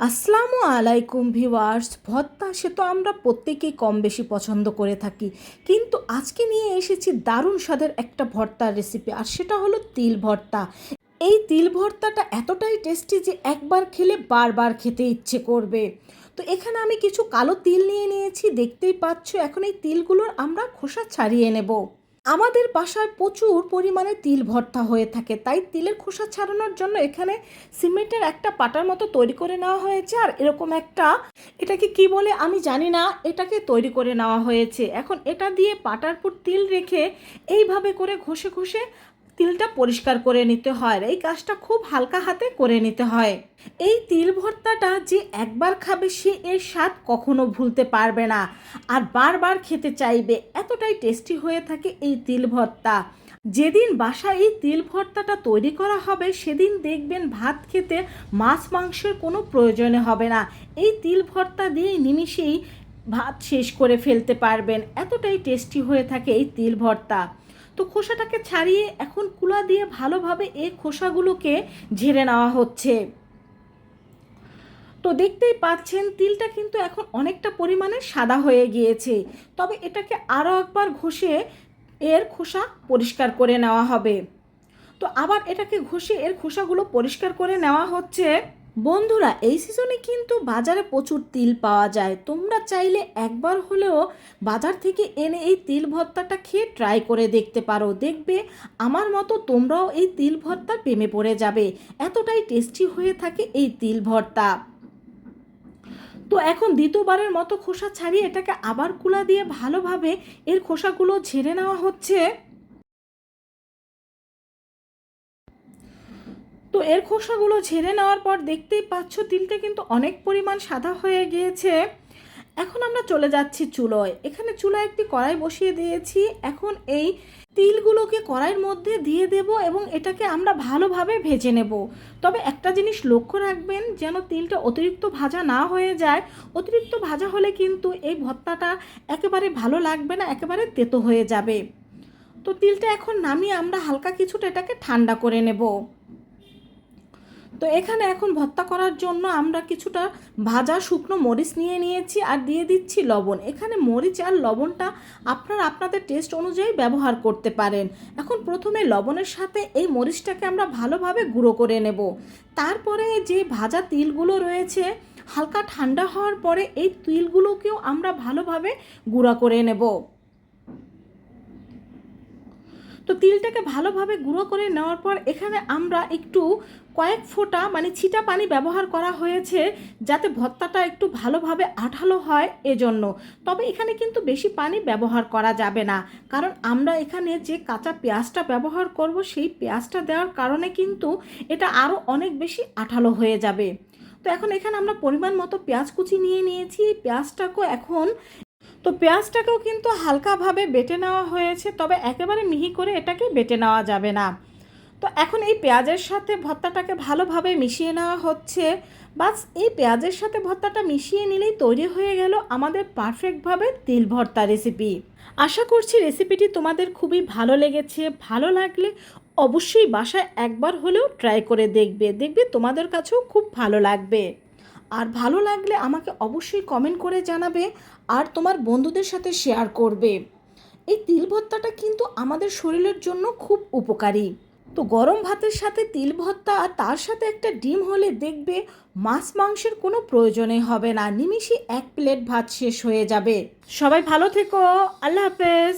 আসসালামু আলাইকুম ভিওয়ার্স ভর্তা সে তো আমরা প্রত্যেকেই কম বেশি পছন্দ করে থাকি। কিন্তু আজকে নিয়ে এসেছি দারুণ স্বাদের একটা ভর্তার রেসিপি আর সেটা হলো তিল ভর্তা। এই তিল ভর্তাটা এতটাই টেস্টি যে একবার খেলে বারবার খেতে ইচ্ছে করবে। তো এখানে আমি কিছু কালো তিল নিয়ে নিয়েছি, দেখতেই পাচ্ছ, এখন এই তিলগুলোর আমরা খোসা ছাড়িয়ে নেব। আমাদের বাসায় প্রচুর পরিমাণে তিল ভর্তা হয়ে থাকে, তাই তিলের খোসা ছাড়ানোর জন্য এখানে সিমেন্টের একটা পাটার মতো তৈরি করে নেওয়া হয়েছে। আর এরকম একটা, এটাকে কি বলে আমি জানি না, এটাকে তৈরি করে নেওয়া হয়েছে। এখন এটা দিয়ে পাটার পর তিল রেখে এইভাবে করে ঘষে ঘষে তিলটা পরিষ্কার করে নিতে হয়। এই কাজটা খুব হালকা হাতে করে নিতে হয়। এই তিল ভর্তাটা যে একবার খাবে সে এর স্বাদ কখনো ভুলতে পারবে না। আর বারবার খেতে চাইবে, এতটাই টেস্টি হয়ে থাকে এই তিল ভর্তা। যেদিন বাসায় এই তিল ভর্তাটা তৈরি করা হবে, সেদিন দেখবেন ভাত খেতে মাছ মাংসের কোনো প্রয়োজনে হবে না। এই তিল ভর্তা দিয়ে নিমিষেই ভাত শেষ করে ফেলতে পারবেন। এতটাই টেস্টি হয়ে থাকে এই তিল ভর্তা। তো খোসাটাকে ছাড়িয়ে এখন কুলা দিয়ে ভালোভাবে এই খোসাগুলোকে ঝেড়ে নেওয়া হচ্ছে। তো দেখতেই পাচ্ছেন, তিলটা কিন্তু এখন অনেকটা পরিমাণে সাদা হয়ে গিয়েছে। তবে এটাকে আরও একবার ঘষে এর খোসা পরিষ্কার করে নেওয়া হবে। তো আবার এটাকে ঘষে এর খোসাগুলো পরিষ্কার করে নেওয়া হচ্ছে। বন্ধুরা, এই সিজনে কিন্তু বাজারে প্রচুর তিল পাওয়া যায়। তোমরা চাইলে একবার হলেও বাজার থেকে এনে এই তিল ভর্তাটা খেয়ে ট্রাই করে দেখতে পারো। দেখবে আমার মতো তোমরাও এই তিল ভর্তা প্রেমে পড়ে যাবে। এতটাই টেস্টি হয়ে থাকে এই তিল ভর্তা। তো এখন দ্বিতীয়বারের মতো খোসা ছাড়িয়ে এটাকে আবার কুলা দিয়ে ভালোভাবে এর খোসাগুলো ঝেড়ে নেওয়া হচ্ছে। তো এর খোসাগুলো ঝেড়ে নেওয়ার পর দেখতেই পাচ্ছ তিলটা কিন্তু অনেক পরিমাণ সাদা হয়ে গিয়েছে। এখন আমরা চলে যাচ্ছি চুলোয়। এখানে চুলায় একটি কড়াই বসিয়ে দিয়েছি। এখন এই তিলগুলোকে কড়াইয়ের মধ্যে দিয়ে দেব এবং এটাকে আমরা ভালোভাবে ভেজে নেব। তবে একটা জিনিস লক্ষ্য রাখবেন, যেন তিলটা অতিরিক্ত ভাজা না হয়ে যায়। অতিরিক্ত ভাজা হলে কিন্তু এই ভর্তাটা একেবারে ভালো লাগবে না, একেবারে তেতো হয়ে যাবে। তো তিলটা এখন নামিয়ে আমরা হালকা কিছুটা এটাকে ঠান্ডা করে নেব। তো এখানে এখন ভর্তা করার জন্য আমরা কিছুটা ভাজা শুকনো মরিচ নিয়ে নিয়েছি আর দিয়ে দিচ্ছি লবণ। এখানে মরিচ আর লবণটা আপনারা আপনাদের টেস্ট অনুযায়ী ব্যবহার করতে পারেন। এখন প্রথমে লবণের সাথে এই মরিচটাকে আমরা ভালোভাবে গুঁড়ো করে নেব। তারপরে যে ভাজা তিলগুলো রয়েছে, হালকা ঠান্ডা হওয়ার পরে এই তিলগুলোকেও আমরা ভালোভাবে গুঁড়া করে নেব। তো তিলটাকে ভালোভাবে গুঁড়ো করে নেওয়ার পর এখানে আমরা একটু কয়েক ফোঁটা মানে ছিটা পানি ব্যবহার করা হয়েছে যাতে ভর্তাটা একটু ভালোভাবে আঠালো হয় এজন্য। তবে এখানে কিন্তু বেশি পানি ব্যবহার করা যাবে না। কারণ আমরা এখানে যে কাঁচা পেঁয়াজটা ব্যবহার করব, সেই পেঁয়াজটা দেওয়ার কারণে কিন্তু এটা আরও অনেক বেশি আঠালো হয়ে যাবে। তো এখন এখানে আমরা পরিমাণ মতো পেঁয়াজ কুচি নিয়ে নিয়েছি। এই পেঁয়াজটাকেও এখন তো পেঁয়াজটাকেও কিন্তু হালকাভাবে বেটে নেওয়া হয়েছে, তবে একেবারে মিহি করে এটাকে বেটে নেওয়া যাবে না। তো এখন এই পেঁয়াজের সাথে ভর্তাটাকে ভালোভাবে মিশিয়ে নেওয়া হচ্ছে। বাস এই পেঁয়াজের সাথে ভর্তাটা মিশিয়ে নিলেই তৈরি হয়ে গেল আমাদের পারফেক্টভাবে তিল ভর্তা রেসিপি। আশা করছি রেসিপিটি তোমাদের খুবই ভালো লেগেছে। ভালো লাগলে অবশ্যই বাসায় একবার হলেও ট্রাই করে দেখবে। দেখবে তোমাদের কাছেও খুব ভালো লাগবে। আর ভালো লাগলে আমাকে অবশ্যই কমেন্ট করে জানাবে আর তোমার বন্ধুদের সাথে শেয়ার করবে। এই তিল ভর্তাটা কিন্তু আমাদের শরীরের জন্য খুব উপকারী। তো গরম ভাতের সাথে তিল ভর্তা আর তার সাথে একটা ডিম হলে দেখবে মাছ মাংসের কোনো প্রয়োজনে হবে না। নিমিষে এক প্লেট ভাত শেষ হয়ে যাবে। সবাই ভালো থেকো। আল্লাহ হাফেজ।